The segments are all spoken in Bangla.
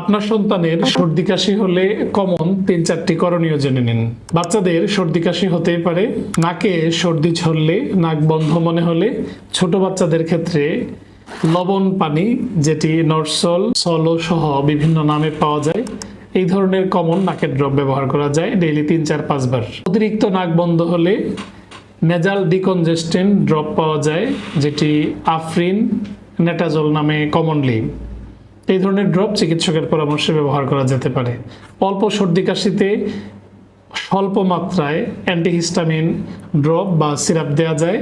আপনার সন্তানের সর্দি কাশি হলে কমন তিন চারটি করণীয় জেনে নিন। বাচ্চাদের সর্দি কাশি হতেই পারে, নাকে সর্দি ঝরলে, নাক বন্ধ মনে হলে, ছোট বাচ্চাদের ক্ষেত্রে লবণ পানি, যেটি নরসল, সলো সহ বিভিন্ন নামে পাওয়া যায়, এই ধরনের কমন নাকের ড্রপ ব্যবহার করা যায় ডেইলি তিন, চার পাঁচবার অতিরিক্ত নাক বন্ধ হলে নেজাল ডিকনজেস্টেন্ট ড্রপ পাওয়া যায়, যেটি আফরিন নেটাজল নামে কমনলি এই ধরনের ড্রপ চিকিৎসকের পরামর্শে ব্যবহার করা যেতে পারে। অল্প সর্দি কাশিতে স্বল্প মাত্রায় অ্যান্টিহিস্টামিন ড্রপ বা সিরাপ দেওয়া যায়।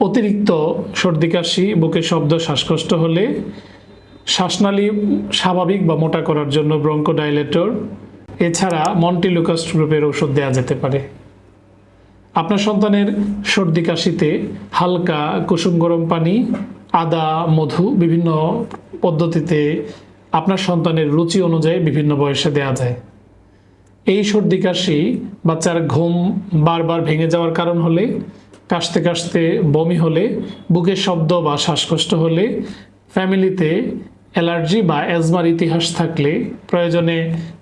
অতিরিক্ত সর্দি কাশি, বুকে শব্দ, শ্বাসকষ্ট হলে শ্বাসনালী স্বাভাবিক বা মোটা করার জন্য ব্রঙ্কোডাইলেটর। এছাড়া মন্টিলুকাস্ট গ্রুপের ওষুধ দেওয়া যেতে পারে। আপনার সন্তানের সর্দি কাশিতে হালকা কুসুম গরম পানি, আদা, মধু বিভিন্ন পদ্ধতিতে আপনার সন্তানের রুচি অনুযায়ী বিভিন্ন বয়সে দেওয়া যায়। এই সর্দি কাশি বাচ্চার ঘুম বারবার ভেঙে যাওয়ার কারণ হলে, কাশতে কাশতে বমি হলে, বুকের শব্দ বা শ্বাসকষ্ট হলে, ফ্যামিলিতে অ্যালার্জি বা অ্যাজমার ইতিহাস থাকলে প্রয়োজনে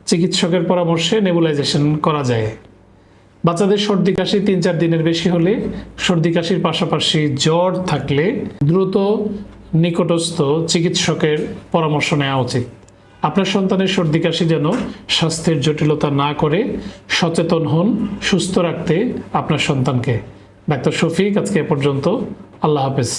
চিকিৎসকের পরামর্শে নেবুলাইজেশন করা যায়। বাচ্চাদের সর্দি কাশি তিন চার দিনের বেশি হলে সর্দি কাশির পাশাপাশি জ্বর থাকলে দ্রুত নিকটস্থ চিকিৎসকের পরামর্শ নেওয়া উচিত। আপনার সন্তানের সর্দি কাশি যেন স্বাস্থ্যের জটিলতা না করে সচেতন হন, সুস্থ রাখতে আপনার সন্তানকে। ডাক্তার শফিক, আজকে এ পর্যন্ত। আল্লাহ হাফেজ।